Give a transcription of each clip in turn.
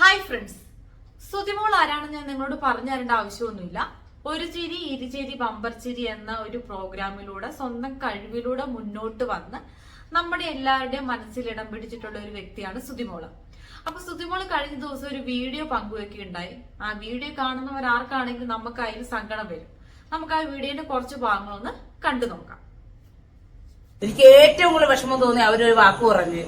Hi friends സുതിമോൾ ആരാണെന്ന് ഞാൻ നിങ്ങളോട് പറഞ്ഞു തരേണ്ട ആവശ്യമൊന്നുമില്ല. ഒരു ചിരി ഇരുചിരി ബമ്പർ ചിരി എന്ന ഒരു പ്രോഗ്രാമിലൂടെ സ്വന്തം കഴിവിലൂടെ മുന്നോട്ട് വന്ന് നമ്മുടെ എല്ലാവരുടെയും മനസ്സിൽ ഇടം പിടിച്ചിട്ടുള്ള ഒരു വ്യക്തിയാണ് സുതിമോൾ അപ്പൊ സുതിമോൾ കഴിഞ്ഞ ദിവസം ഒരു വീഡിയോ പങ്കുവെക്കുകയുണ്ടായി. ആ വീഡിയോ കാണുന്നവർ ആർക്കാണെങ്കിലും നമുക്ക് അതിൽ സങ്കടം വരും. നമുക്ക് ആ വീഡിയോന്റെ കുറച്ച് ഭാഗങ്ങളൊന്ന് കണ്ടു നോക്കാം എനിക്ക് ഏറ്റവും കൂടുതൽ വിഷമം തോന്നി അവരൊരു വാക്ക് പറഞ്ഞ്.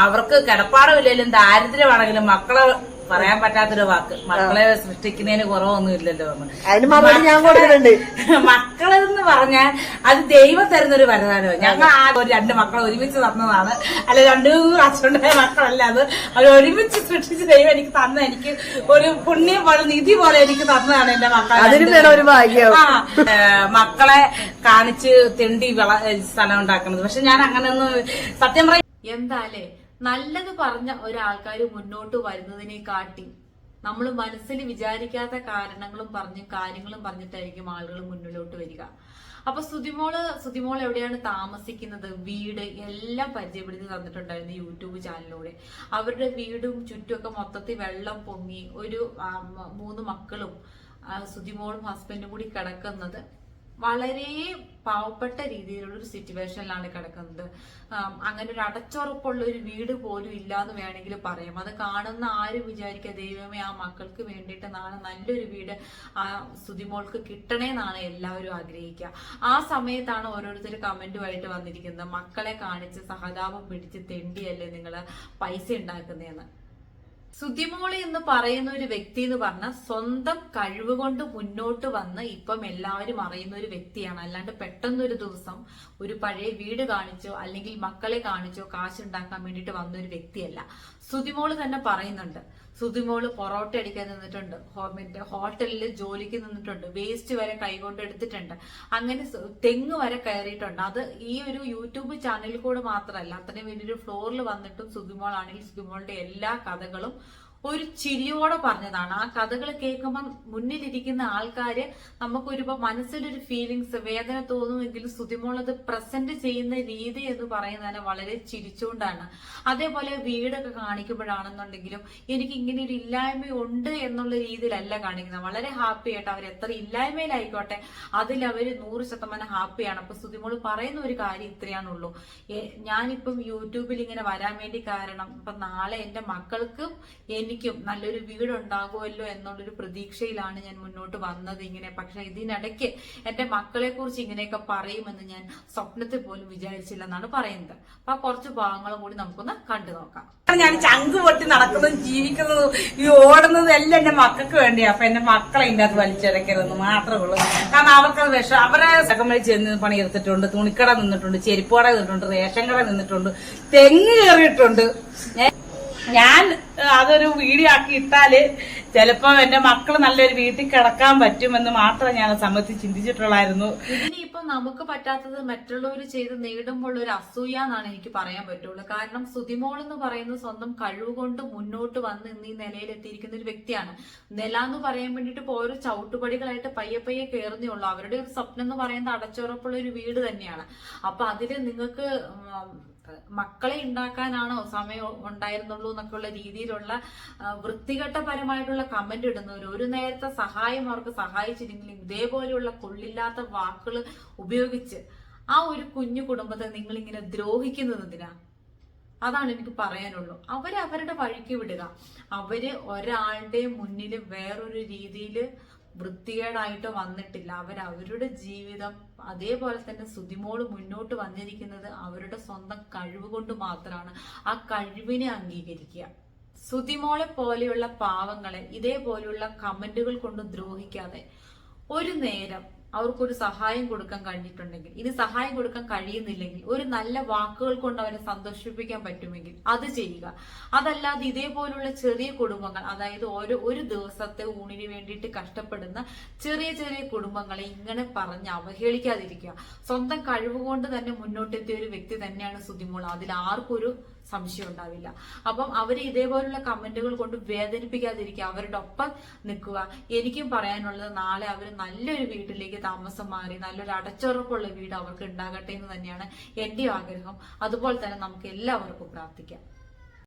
അവർക്ക് കിടപ്പാടമില്ലെങ്കിലും ദാരിദ്ര്യമാണെങ്കിലും മക്കളെ പറയാൻ പറ്റാത്തൊരു വാക്ക്. മക്കളെ സൃഷ്ടിക്കുന്നതിന് കുറവൊന്നും ഇല്ലല്ലോ എന്ന്. അതിന് മറുപടി ഞാൻ കൊടുക്കുന്നുണ്ട്. മക്കളെന്ന് പറഞ്ഞാൽ അത് ദൈവം തരുന്നൊരു വരദാനോ ഞങ്ങൾ ആ ഒരു രണ്ട് മക്കളെ ഒരുമിച്ച് തന്നതാണ്. അല്ല രണ്ടു അച്ഛനുണ്ടായ മക്കളല്ല അത്. അവർ ഒരുമിച്ച് സൃഷ്ടിച്ച് ദൈവം എനിക്ക് തന്ന എനിക്ക് ഒരു പുണ്യം പോലെ നിധി പോലെ എനിക്ക് തന്നതാണ് എന്റെ മക്കളെ ആ, മക്കളെ കാണിച്ച് തിണ്ടി വിള സ്ഥലം ഉണ്ടാക്കുന്നത്. പക്ഷെ ഞാൻ അങ്ങനെ ഒന്ന് സത്യം പറയും എന്താലേ? നല്ലത് പറഞ്ഞ ഒരാൾക്കാർ മുന്നോട്ട് വരുന്നതിനെ കാട്ടി നമ്മൾ മനസ്സിൽ വിചാരിക്കാത്ത കാരണങ്ങളും പറഞ്ഞ് കാര്യങ്ങളും പറഞ്ഞിട്ടായിരിക്കും ആളുകൾ മുന്നിലോട്ട് വരിക. അപ്പൊ സുതിമോൾ സുതിമോൾ എവിടെയാണ് താമസിക്കുന്നത്? വീട് എല്ലാം പരിചയപ്പെടുത്തി തന്നിട്ടുണ്ടായിരുന്നു യൂട്യൂബ് ചാനലിലൂടെ. അവരുടെ വീടും ചുറ്റുമൊക്കെ മൊത്തത്തിൽ വെള്ളം പൊങ്ങി ഒരു മൂന്ന് മക്കളും സുതിമോളും ഹസ്ബൻഡും കൂടി കിടക്കുന്നത് വളരെ പാവപ്പെട്ട രീതിയിലുള്ള ഒരു സിറ്റുവേഷനിലാണ് കിടക്കുന്നത്. അങ്ങനെ ഒരു അടച്ചുറപ്പുള്ള ഒരു വീട് പോലും ഇല്ല എന്ന് വേണമെങ്കിൽ പറയാം. അത് കാണുന്ന ആരും വിചാരിക്കുക ദൈവമേ ആ മക്കൾക്ക് വേണ്ടിയിട്ട് നാളെ നല്ലൊരു വീട് ആ സുതിമോൾക്ക് കിട്ടണേന്നാണ് എല്ലാവരും ആഗ്രഹിക്കുക. ആ സമയത്താണ് ഓരോരുത്തർ കമന്റുമായിട്ട് വന്നിരിക്കുന്നത്. മക്കളെ കാണിച്ച് സഹതാപം പിടിച്ച് തെണ്ടിയല്ലേ നിങ്ങൾ പൈസ ഉണ്ടാക്കുന്നതെന്ന് സുതിമോളി എന്ന് പറയുന്ന ഒരു വ്യക്തി എന്ന് പറഞ്ഞാൽ സ്വന്തം കഴിവ് കൊണ്ട് മുന്നോട്ട് വന്ന് ഇപ്പം എല്ലാവരും അറിയുന്ന ഒരു വ്യക്തിയാണ്. അല്ലാണ്ട് പെട്ടെന്നൊരു ദിവസം ഒരു പഴയ വീട് കാണിച്ചോ അല്ലെങ്കിൽ മക്കളെ കാണിച്ചോ കാശുണ്ടാക്കാൻ വേണ്ടിയിട്ട് വന്ന ഒരു വ്യക്തിയല്ല. സുതിമോൾ തന്നെ പറയുന്നുണ്ട് സുതിമോൾ പൊറോട്ട അടിക്കാൻ നിന്നിട്ടുണ്ട്. മറ്റേ ഹോട്ടലിൽ ജോലിക്ക് നിന്നിട്ടുണ്ട്. വേസ്റ്റ് വരെ കൈകൊണ്ട് എടുത്തിട്ടുണ്ട്. അങ്ങനെ തെങ്ങ് വരെ കയറിയിട്ടുണ്ട്. അത് ഈ ഒരു യൂട്യൂബ് ചാനലിൽ കൂടെ മാത്രമല്ല അത്രയും വലിയൊരു ഫ്ലോറിൽ വന്നിട്ടും സുതിമോൾ ആണെങ്കിൽ സുതിമോളുടെ എല്ലാ കഥകളും ഒരു ചിരിയോടെ പറഞ്ഞതാണ്. ആ കഥകൾ കേൾക്കുമ്പോൾ മുന്നിലിരിക്കുന്ന ആൾക്കാര് നമുക്കൊരു മനസ്സിലൊരു ഫീലിങ്സ് വേദന തോന്നുമെങ്കിലും സുതിമോൾ അത് പ്രസന്റ് ചെയ്യുന്ന രീതി എന്ന് പറയുന്നതിന് വളരെ ചിരിച്ചുകൊണ്ടാണ്. അതേപോലെ വീടൊക്കെ കാണിക്കുമ്പോഴാണെന്നുണ്ടെങ്കിലും എനിക്ക് ഇങ്ങനെ ഒരു ഇല്ലായ്മ ഉണ്ട് എന്നുള്ള രീതിയിലല്ല കാണിക്കുന്നത്. വളരെ ഹാപ്പി ആയിട്ട് അവർ എത്ര ഇല്ലായ്മയിലായിക്കോട്ടെ അതിൽ അവർ നൂറ് ശതമാനം ഹാപ്പിയാണ് അപ്പൊ സുതിമോൾ പറയുന്ന ഒരു കാര്യം ഇത്രയാണുള്ളൂ. ഞാനിപ്പം യൂട്യൂബിൽ ഇങ്ങനെ വരാൻ വേണ്ടി കാരണം ഇപ്പൊ നാളെ എന്റെ മക്കൾക്കും എനിക്കും നല്ലൊരു വീടുണ്ടാകുമല്ലോ എന്നുള്ളൊരു പ്രതീക്ഷയിലാണ് ഞാൻ മുന്നോട്ട് വന്നത് ഇങ്ങനെ. പക്ഷെ ഇതിനിടയ്ക്ക് എന്റെ മക്കളെ കുറിച്ച് ഇങ്ങനെയൊക്കെ പറയുമെന്ന് ഞാൻ സ്വപ്നത്തിൽ പോലും വിചാരിച്ചില്ലെന്നാണ് പറയുന്നത്. അപ്പൊ ആ കുറച്ച് ഭാഗങ്ങളും കൂടി നമുക്കൊന്ന് കണ്ടു നോക്കാം. ഞാൻ ചങ്ക് പൊട്ടി നടക്കുന്നതും ജീവിക്കുന്നതും ഈ ഓടുന്നതും എല്ലാം എന്റെ മക്കൾക്ക് വേണ്ടിയാ. അപ്പൊ എന്റെ മക്കളെ ഇതിന്റെ അത് വലിച്ചിടക്കരുതെന്ന് മാത്രമേ ഉള്ളൂ. കാരണം അവർക്കത് വിഷം അവരെ സകമഴി ചെന്ന് പണിയെടുത്തിട്ടുണ്ട് തുണിക്കട നിന്നിട്ടുണ്ട് ചെരുപ്പുകട നിന്നിട്ടുണ്ട് റേഷൻ കട നിന്നിട്ടുണ്ട്. തെങ്ങ് കയറിയിട്ടുണ്ട്. ഞാൻ അതൊരു വീഡിയോ ആക്കി ഇട്ടാൽ ചിലപ്പോ എന്റെ മക്കൾ നല്ലൊരു വീട്ടിൽ കിടക്കാൻ പറ്റുമെന്ന് മാത്രം ഞാൻ സമയത്ത് ചിന്തിച്ചിട്ടുള്ളായിരുന്നു. ഇനിയിപ്പോ നമുക്ക് പറ്റാത്തത് മറ്റുള്ളവർ ചെയ്ത് നേടുമ്പോൾ ഒരു അസൂയ എന്നാണ് എനിക്ക് പറയാൻ പറ്റുള്ളൂ. കാരണം സുതിമോൾ എന്ന് പറയുന്നത് സ്വന്തം കഴിവ് കൊണ്ട് മുന്നോട്ട് വന്ന് ഇന്ന് ഈ നിലയിൽ എത്തിയിരിക്കുന്ന ഒരു വ്യക്തിയാണ്. നില എന്ന് പറയാൻ വേണ്ടിട്ട് ഓരോ ചവിട്ടുപടികളായിട്ട് പയ്യെ പയ്യെ കയറുന്നേ ഉള്ളൂ. അവരുടെ ഒരു സ്വപ്നം എന്ന് പറയുന്നത് അടച്ചുറപ്പുള്ള ഒരു വീട് തന്നെയാണ്. അപ്പൊ അതിൽ നിങ്ങൾക്ക് മക്കളെ ഉണ്ടാക്കാനാണോ സമയം ഉണ്ടായിരുന്നുള്ളൂ എന്നൊക്കെയുള്ള രീതിയിലുള്ള വൃത്തികെട്ടപരമായിട്ടുള്ള കമന്റ് ഇടുന്നവർ ഒരു നേരത്തെ സഹായം അവർക്ക് സഹായിച്ചില്ലെങ്കിലും ഇതേപോലെയുള്ള കൊള്ളില്ലാത്ത വാക്കുകൾ ഉപയോഗിച്ച് ആ ഒരു കുഞ്ഞു കുടുംബത്തെ നിങ്ങൾ ഇങ്ങനെ ദ്രോഹിക്കുന്നത് എന്തിനാ? അതാണ് എനിക്ക് പറയാനുള്ളൂ. അവരെ അവരുടെ വഴിക്ക് വിടുക. അവർ ഒരാളുടെ മുന്നിൽ വേറൊരു രീതിയിൽ വൃത്തികേടായിട്ട് വന്നിട്ടില്ല. അവർ അവരുടെ ജീവിതം അതേപോലെ തന്നെ സുതിമോൾ മുന്നോട്ട് വന്നിരിക്കുന്നത് അവരുടെ സ്വന്തം കഴിവ് കൊണ്ട് മാത്രമാണ്. ആ കഴിവിനെ അംഗീകരിക്കുക. സുതിമോളെ പോലെയുള്ള പാവങ്ങളെ ഇതേപോലെയുള്ള കമന്റുകൾ കൊണ്ട് ദ്രോഹിക്കാതെ ഒരു നേരം അവർക്കൊരു സഹായം കൊടുക്കാൻ കഴിഞ്ഞിട്ടുണ്ടെങ്കിൽ ഇനി സഹായം കൊടുക്കാൻ കഴിയുന്നില്ലെങ്കിൽ ഒരു നല്ല വാക്കുകൾ കൊണ്ട് അവരെ സന്തോഷിപ്പിക്കാൻ പറ്റുമെങ്കിൽ അത് ചെയ്യുക. അതല്ലാതെ ഇതേപോലുള്ള ചെറിയ കുടുംബങ്ങൾ അതായത് ഓരോ ഒരു ദിവസത്തെ ഊണിന് വേണ്ടിയിട്ട് കഷ്ടപ്പെടുന്ന ചെറിയ ചെറിയ കുടുംബങ്ങളെ ഇങ്ങനെ പറഞ്ഞ് അവഹേളിക്കാതിരിക്കുക. സ്വന്തം കഴിവുകൊണ്ട് തന്നെ മുന്നോട്ടെത്തിയ ഒരു വ്യക്തി തന്നെയാണ് സുതിമോൾ. അതിൽ ആർക്കും ഒരു സംശയം ഉണ്ടാവില്ല. അപ്പം അവരെ ഇതേപോലുള്ള കമന്റുകൾ കൊണ്ട് വേദനിപ്പിക്കാതിരിക്കുക അവരുടെ ഒപ്പം നിൽക്കുക. എനിക്കും പറയാനുള്ളത് നാളെ അവർ നല്ലൊരു വീട്ടിലേക്ക് താമസം മാറി നല്ലൊരു അടച്ചുറപ്പുള്ള വീട് അവർക്ക് ഉണ്ടാകട്ടെ എന്ന് തന്നെയാണ് എന്റെ ആഗ്രഹം. അതുപോലെ തന്നെ നമുക്ക് എല്ലാവർക്കും പ്രാർത്ഥിക്കാം.